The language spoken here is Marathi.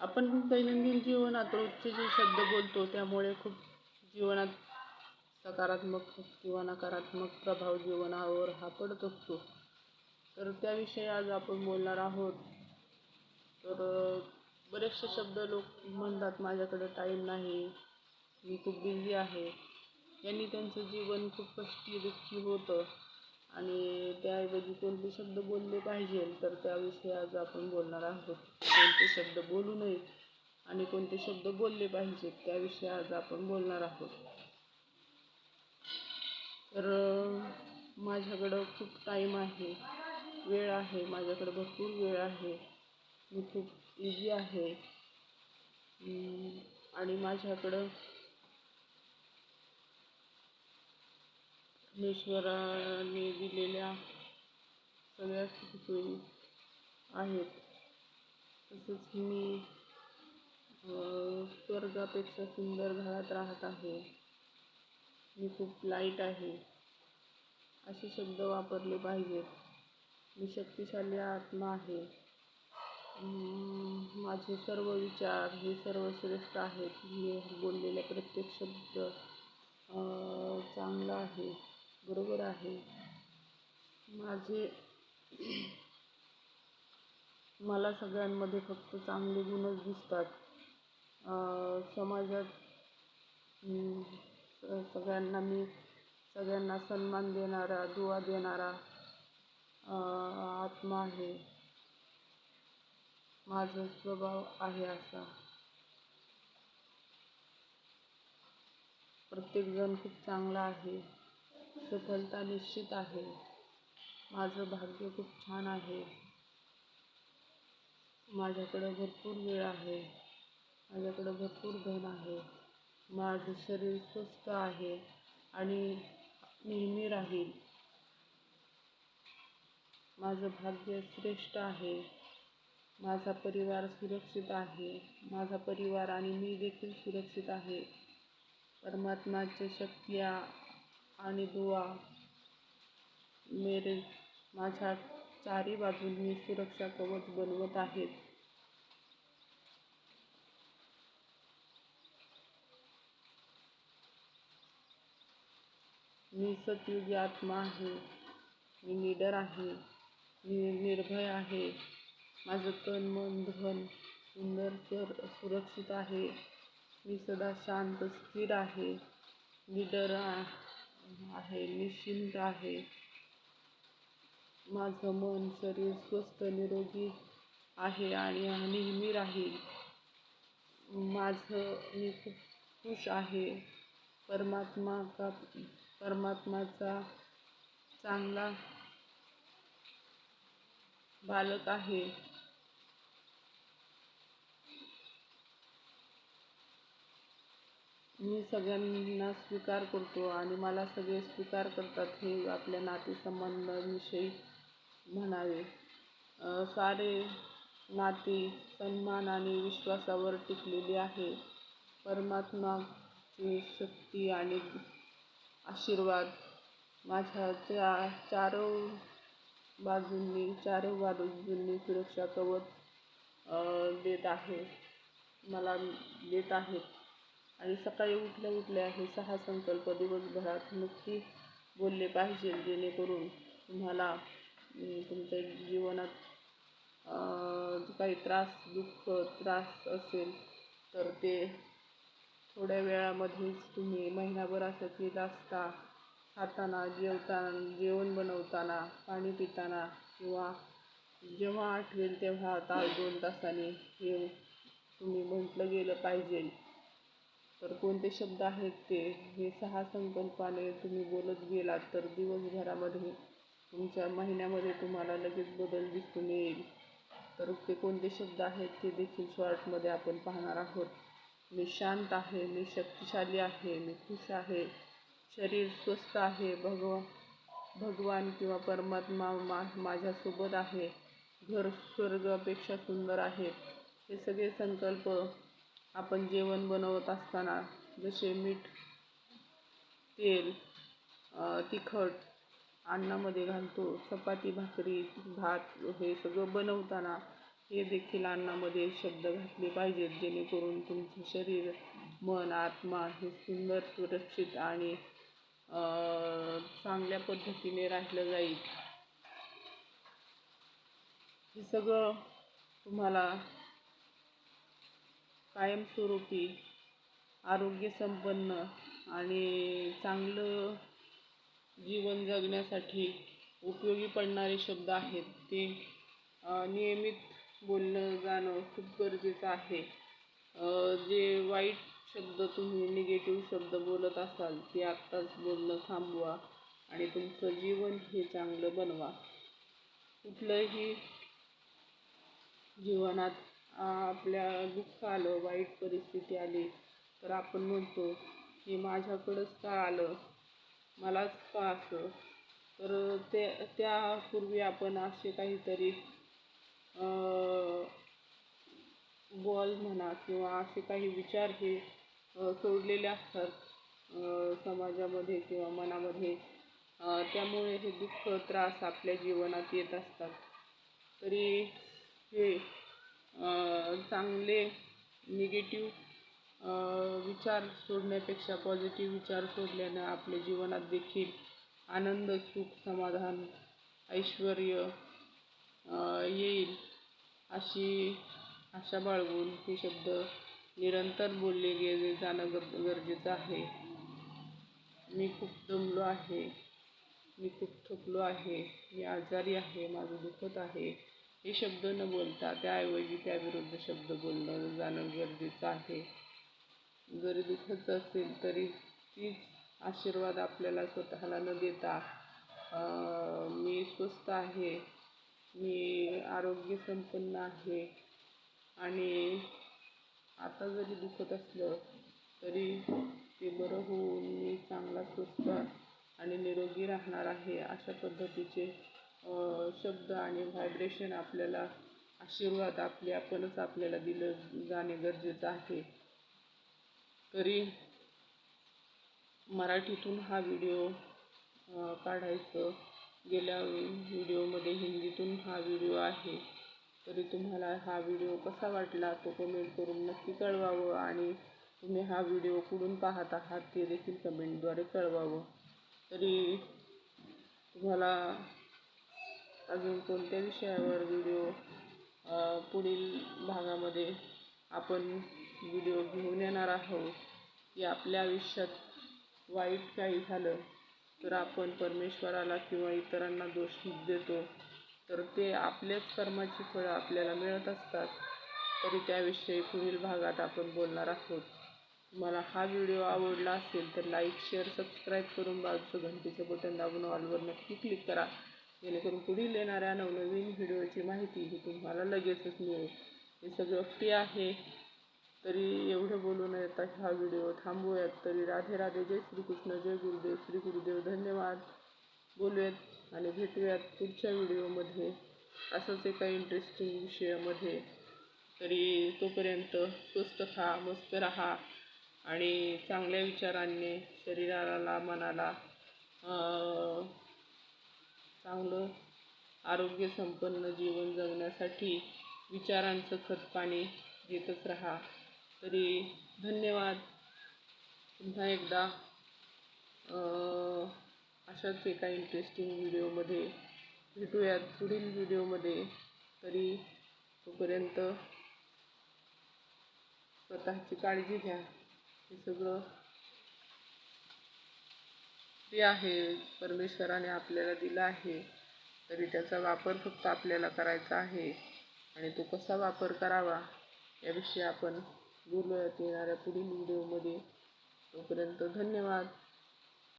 आपण दैनंदिन जीवनात रोजचे जे शब्द बोलतो त्यामुळे खूप जीवनात सकारात्मक किंवा नकारात्मक प्रभाव जीवनावर हा पडत असतो. तर त्याविषयी आज आपण बोलणार आहोत. तर बरेचसे शब्द लोक म्हणतात माझ्याकडे टाईम नाही मी खूप बिझी आहे. यांनी त्यांचं जीवन खूप कष्टी दुःखी होतं. आणि त्याऐवजी कोणते शब्द बोलले पाहिजे तर त्याविषयी आज आपण बोलणार आहोत. कोणते शब्द बोलू नयेत आणि कोणते शब्द बोलले पाहिजेत त्याविषयी आज आपण बोलणार आहोत. तर माझ्याकडं खूप टाईम आहे वेळ आहे माझ्याकडं भरपूर वेळ आहे मी खूप इझी आहे. आणि माझ्याकडं ईश्वराने दिलेल्या सगळ्या सुखसोयी आहेत. तसंच मी स्वर्गापेक्षा सुंदर घरात राहत आहे. मी खूप लाइट आहे. असे शब्द वापरले पाहिजेत. मी शक्तिशाली आत्मा आहे. माझे सर्व विचार हे सर्व श्रेष्ठ आहेत. मी बोललेला प्रत्येक शब्द चांगला आहे. बरोबर आहे. माझे मला सगळ्यांमध्ये फक्त चांगले गुणच दिसतात. समाजात सगळ्यांना मी सगळ्यांना सन्मान देणारा दुवा देणारा आत्मा आहे. माझा स्वभाव आहे असा. प्रत्येकजण खूप चांगला आहे. सफलता निश्चित आहे. माझं भाग्य खूप छान आहे. माझ्याकडं भरपूर वेळ आहे. माझ्याकडं भरपूर धन आहे. माझं शरीर स्वस्थ आहे आणि नेहमी राहील. माझं भाग्य श्रेष्ठ आहे. माझा परिवार सुरक्षित आहे. माझा परिवार आणि मी देखील सुरक्षित आहे. परमात्माचे शक्ती आणि दुवा मेरे माझ्या चारी बाजूंनी सुरक्षा कवच बनवत आहेत. मी सतयुगी आत्मा आहे. मी निडर आहे. मी निर्भय आहे. माझं तन मन धन सुंदर तर सुरक्षित आहे. मी सदा शांत स्थिर आहे. निडर आहे निश्चिंत आहे. माझं मन शरीर स्वस्थ निरोगी आहे आणि नेहमी राहील. माझं मी खूप खुश आहे. परमात्मा का परमात्माचा चांगला बालक आहे. मी सगळ्यांना स्वीकार करतो आणि मला सगळे स्वीकार करतात हे आपल्या नातेसंबंधांविषयी म्हणावे. सारे नाती सन्मान आणि विश्वासावर टिकलेली आहे. परमात्माची शक्ती आणि आशीर्वाद माझ्या चा चारो बाजूंनी चारो बाजूंनी सुरक्षा कवच देत आहे. मला देत आहेत. आणि सकाळी उठल्या उठल्या हे सहा संकल्प दिवसभरात नक्की बोलले पाहिजे जेणेकरून तुम्हाला तुमच्या जीवनात काही त्रास दुःख त्रास असेल तर ते थोड्या वेळामध्येच तुम्ही महिनाभरासाठी केलं असता. खाताना जेवताना जेवण बनवताना पाणी पिताना किंवा जेव्हा आठवेल तेव्हा तास दोन तासाने हे तुम्ही म्हटलं गेलं पाहिजे. तर कोणते शब्द आहेत ते? हे सहा संकल्पाने तुम्ही बोलत गेलात तर दिवसभरामध्ये तुमच्या महिन्यामध्ये तुम्हाला लगेच बदल दिसून येईल. तर ते कोणते शब्द आहेत ते देखील शॉर्टमध्ये आपण पाहणार आहोत. मी शांत आहे मी शक्तिशाली आहे मी खुश आहे. शरीर स्वस्थ आहे भगवा भगवान किंवा परमात्मा मा माझ्यासोबत आहे. घर स्वर्गापेक्षा सुंदर आहे. हे सगळे संकल्प आपण जेवण बनवत असताना जसे मीठ तेल तिखट अन्नामध्ये घालतो चपाती भाकरी भात हे सगळं बनवताना हे देखील अन्नामध्ये शब्द घातले पाहिजेत जेणेकरून तुमचं शरीर मन आत्मा हे सुंदर सुरक्षित आणि चांगल्या पद्धतीने राहिलं जाईल. हे सगळं तुम्हाला कायमस्वरूपी आरोग्यसंपन्न आणि चांगलं जीवन जगण्यासाठी उपयोगी पडणारे शब्द आहेत ते नियमित बोलणं जाणं खूप गरजेचं आहे. जे वाईट शब्द तुम्ही निगेटिव्ह शब्द बोलत असाल ते आत्ताच बोलणं थांबवा आणि तुमचं जीवन हे चांगलं बनवा. कुठलंही जीवनात आपल्या दुःख आलं वाईट परिस्थिती आली तर आपण म्हणतो की माझ्याकडंच का आलं? मलाच का असं? तर ते त्यापूर्वी आपण असे काहीतरी बॉल म्हणा किंवा असे काही विचार हे सोडलेले असतात समाजामध्ये किंवा मनामध्ये. त्यामुळे हे दुःख त्रास आपल्या जीवनात येत असतात. तरी हे चांगले निगेटिव्ह विचार सोडण्यापेक्षा पॉझिटिव्ह विचार सोडल्यानं आपल्या जीवनात देखील आनंद सुख समाधान ऐश्वर येईल अशी आशा बाळगून हे शब्द निरंतर बोलले गेले जाणं गर गरजेचं आहे. मी खूप दमलो आहे. मी खूप थकलो आहे. मी आजारी आहे. माझं दुखत आहे. हे शब्द न बोलता त्याऐवजी त्याविरुद्ध शब्द बोलणं जाणं गरजेचं आहे. जरी दुखत असेल तरी तीच आशीर्वाद आपल्याला स्वतःला न देता मी स्वस्थ आहे मी आरोग्य संपन्न आहे आणि आता जरी दुखत असलं तरी ते बरं होऊन मी चांगला स्वस्थ आणि निरोगी राहणार आहे अशा पद्धतीचे शब्द आणि व्हायब्रेशन आपल्याला आशीर्वाद आपले आपणच आपल्याला दिलं जाणे गरजेचं आहे. तरी मराठीतून हा व्हिडिओ काढायचं गेल्या व्हिडिओमध्ये हिंदीतून हा व्हिडिओ आहे. तरी तुम्हाला हा व्हिडिओ कसा वाटला तो कमेंट करून नक्की कळवावं आणि तुम्ही हा व्हिडिओ कुठून पाहत आहात ते देखील कमेंटद्वारे कळवावं. तरी तुम्हाला अजून कोणत्या विषयावर व्हिडिओ पुढील भागामध्ये आपण व्हिडिओ घेऊन येणार आहोत की आपल्या आयुष्यात वाईट काही झालं तर आपण परमेश्वराला किंवा इतरांना दोष देतो तर ते आपल्याच कर्माची फळं आपल्याला मिळत असतात तरी त्याविषयी पुढील भागात आपण बोलणार आहोत. तुम्हाला हा व्हिडिओ आवडला असेल तर लाईक शेअर सबस्क्राईब करून बाजूचं घंटीचं बटन दाबून ऑलवर नक्की क्लिक करा. जेणेकरून पुढील येणाऱ्या नवनवीन व्हिडिओची माहिती ही तुम्हाला लगेचच मिळेल. हे सगळं फ्री आहे. तरी एवढं बोलून येता हा व्हिडिओ थांबूयात. तरी राधे राधे जय श्रीकृष्ण जय गुरुदेव श्री गुरुदेव धन्यवाद. बोलूयात आणि भेटूयात पुढच्या व्हिडिओमध्ये. असंच एका इंटरेस्टिंग विषयामध्ये. तरी तोपर्यंत स्वस्त खा मस्त राहा आणि चांगल्या विचारांनी शरीराला मनाला चांगलं आरोग्य संपन्न जीवन जगण्यासाठी विचारांचं खतपाणी देतच राहा. तरी धन्यवाद. पुन्हा एकदा अशाच एका इंटरेस्टिंग व्हिडिओमध्ये भेटूयात. पुढील व्हिडिओमध्ये तरी तोपर्यंत स्वतःची काळजी घ्या. हे सगळं ते आहे परमेश्वराने आपल्याला दिलं आहे तरी त्याचा वापर फक्त आपल्याला करायचा आहे. आणि तो कसा वापर करावा याविषयी आपण बोलूयात येणाऱ्या पुढील व्हिडिओमध्ये. तोपर्यंत धन्यवाद.